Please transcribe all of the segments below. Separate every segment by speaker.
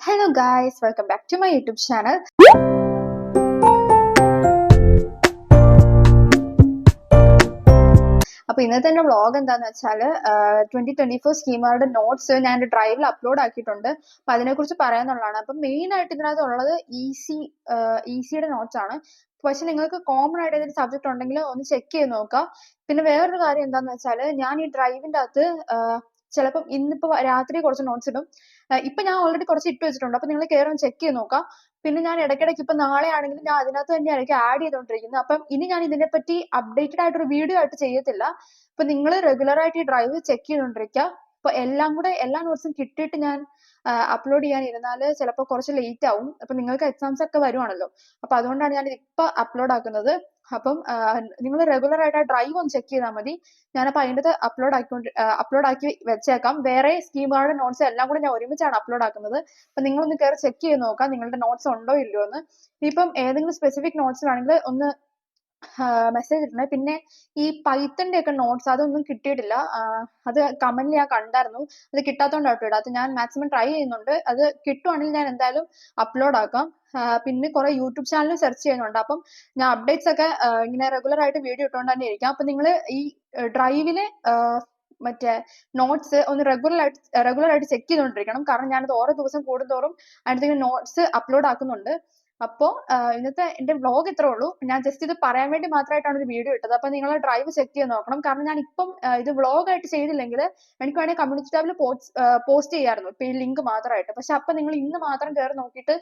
Speaker 1: Hello guys welcome back to my YouTube channel അപ്പോൾ ഇന്നത്തെ എന്റെ വ്ളോഗ് എന്താന്ന് വെച്ചാൽ ട്വന്റി ട്വന്റി ഫോർ സ്കീമുകളുടെ നോട്ട്സ് ഞാൻ എന്റെ ഡ്രൈവിൽ അപ്ലോഡ് ആക്കിയിട്ടുണ്ട്. അപ്പൊ അതിനെക്കുറിച്ച് പറയാന്നുള്ളതാണ് അപ്പൊ മെയിൻ ആയിട്ട് ഇതിനകത്ത് ഉള്ളത് ഈസി ഈസിയുടെ നോട്ട്സ് ആണ്. പക്ഷെ നിങ്ങൾക്ക് കോമൺ ആയിട്ട് ഏതൊരു സബ്ജക്ട് ഉണ്ടെങ്കിൽ ഒന്ന് ചെക്ക് ചെയ്ത് നോക്കാം. പിന്നെ വേറൊരു കാര്യം എന്താന്ന് വെച്ചാൽ ഞാൻ ഈ ഡ്രൈവിന്റെ അകത്ത് ചിലപ്പം ഇന്നിപ്പോ രാത്രി കുറച്ച് നോട്ട്സ് ഇടും. ഇപ്പൊ ഞാൻ ഓൾറെഡി കുറച്ച് ഇട്ട് വെച്ചിട്ടുണ്ട്. അപ്പൊ നിങ്ങൾ കയറി ചെക്ക് ചെയ്ത് നോക്കാം. പിന്നെ ഞാൻ ഇടയ്ക്കിടയ്ക്ക് ഇപ്പൊ നാളെ ആണെങ്കിലും ഞാൻ അതിനകത്ത് തന്നെ ആയിരിക്കും ആഡ് ചെയ്തുകൊണ്ടിരിക്കുന്നത് അപ്പം ഇനി ഞാൻ ഇതിനെപ്പറ്റി അപ്ഡേറ്റഡ് ആയിട്ടൊരു വീഡിയോ ആയിട്ട് ചെയ്യത്തില്ല. അപ്പൊ നിങ്ങൾ റെഗുലർ ആയിട്ട് ഈ ഡ്രൈവ് ചെക്ക് ചെയ്തുകൊണ്ടിരിക്കുക അപ്പൊ എല്ലാം കൂടെ എല്ലാ നോട്ട്സും കിട്ടിയിട്ട് ഞാൻ അപ്ലോഡ് ചെയ്യാൻ ഇരുന്നാൽ ചിലപ്പോൾ കുറച്ച് ലേറ്റ് ആവും. അപ്പൊ നിങ്ങൾക്ക് എക്സാംസ് ഒക്കെ വരുവാണല്ലോ. അപ്പൊ അതുകൊണ്ടാണ് ഞാൻ ഇപ്പൊ അപ്ലോഡ് ആക്കുന്നത്. അപ്പം നിങ്ങൾ റെഗുലർ ആയിട്ട് ആ ഡ്രൈവ് ഒന്ന് ചെക്ക് ചെയ്താൽ മതി. ഞാനപ്പോൾ അതിന്റെ അപ്ലോഡ് ആക്കിക്കൊണ്ട് അപ്ലോഡ് ആക്കി വെച്ചേക്കാം. വേറെ സ്കീമുകളുടെ നോട്ട്സ് എല്ലാം കൂടെ ഞാൻ ഒരുമിച്ചാണ് അപ്ലോഡ് ആക്കുന്നത്. അപ്പൊ നിങ്ങളൊന്ന് കയറി ചെക്ക് ചെയ്ത് നോക്കാം നിങ്ങളുടെ നോട്ട്സ് ഉണ്ടോ ഇല്ലയോ എന്ന് ഇപ്പം ഏതെങ്കിലും സ്പെസിഫിക് നോട്ട്സ് വേണമെങ്കിൽ ഒന്ന് മെസ്സേജ് ഇട്ടിട്ടുണ്ട്. പിന്നെ ഈ പൈത്തന്റെ ഒക്കെ നോട്ട്സ് അതൊന്നും കിട്ടിയിട്ടില്ല. അത് കമന്റിൽ ഞാൻ കണ്ടായിരുന്നു. അത് കിട്ടാത്തതുകൊണ്ടാണ് ഇടാത്തത് ഞാൻ മാക്സിമം ട്രൈ ചെയ്യുന്നുണ്ട്. അത് കിട്ടുവാണെങ്കിൽ ഞാൻ എന്തായാലും അപ്ലോഡ് ആക്കാം. പിന്നെ കുറെ യൂട്യൂബ് ചാനൽ സെർച്ച് ചെയ്യുന്നുണ്ട്. അപ്പം ഞാൻ അപ്ഡേറ്റ്സ് ഒക്കെ ഇങ്ങനെ റെഗുലർ ആയിട്ട് വീഡിയോ ഇട്ടുകൊണ്ട് തന്നെ ഇരിക്കാം. അപ്പൊ നിങ്ങൾ ഈ ഡ്രൈവിലെ മറ്റേ നോട്ട്സ് ഒന്ന് റെഗുലർ ആയിട്ട് റെഗുലർ ആയിട്ട് ചെക്ക് ചെയ്തുകൊണ്ടിരിക്കണം കാരണം ഞാനത് ഓരോ ദിവസം കൂടുന്തോറും അതിനകത്ത് നോട്ട്സ് അപ്ലോഡ് ആക്കുന്നുണ്ട്. അപ്പോ ഇന്നത്തെ എന്റെ വ്ളോഗ് ഇത്രേ ഉള്ളൂ. ഞാൻ ജസ്റ്റ് ഇത് പറയാൻ വേണ്ടി മാത്രമായിട്ടാണ് ഒരു വീഡിയോ ഇട്ടത്. അപ്പൊ നിങ്ങൾ ഡ്രൈവ് ചെക്ക് ചെയ്ത് നോക്കണം. കാരണം ഞാൻ ഇപ്പം ഇത് വ്ളോഗ് ആയിട്ട് ചെയ്തില്ലെങ്കിൽ എനിക്ക് വേണമെങ്കിൽ കമ്മ്യൂണിറ്റി ടാബിൽ പോസ്റ്റ് ചെയ്യാമായിരുന്നു ഇപ്പൊ ഈ ലിങ്ക് മാത്രമായിട്ട്. പക്ഷെ അപ്പൊ നിങ്ങൾ ഇന്ന് മാത്രം കയറി നോക്കിയിട്ട്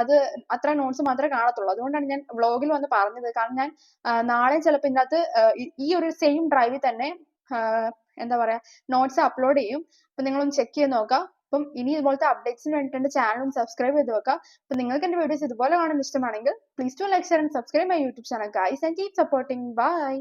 Speaker 1: അത് അത്ര നോട്ട്സ് മാത്രമേ കാണത്തുള്ളൂ. അതുകൊണ്ടാണ് ഞാൻ വ്ളോഗിൽ വന്ന് പറഞ്ഞത്. കാരണം ഞാൻ നാളെ ചിലപ്പോൾ ഇതിനകത്ത് ഈ ഒരു സെയിം ഡ്രൈവിൽ തന്നെ എന്താ പറയാ നോട്ട്സ് അപ്ലോഡ് ചെയ്യും. അപ്പൊ നിങ്ങളൊന്ന് ചെക്ക് ചെയ്ത് നോക്കാം. അപ്പം ഇനി ഇതുപോലത്തെ അപ്ഡേറ്റ്സിന് വേണ്ടിയിട്ട് എന്റെ ചാനൽ ഒന്ന് സബ്സ്ക്രൈബ് ചെയ്ത് വെക്കുക. അപ്പം നിങ്ങൾക്ക് എന്റെ വീഡിയോസ് ഇതുപോലെ കാണാൻ ഇഷ്ടമാണെങ്കിൽ please to like share and subscribe my YouTube channel guys and keep supporting bye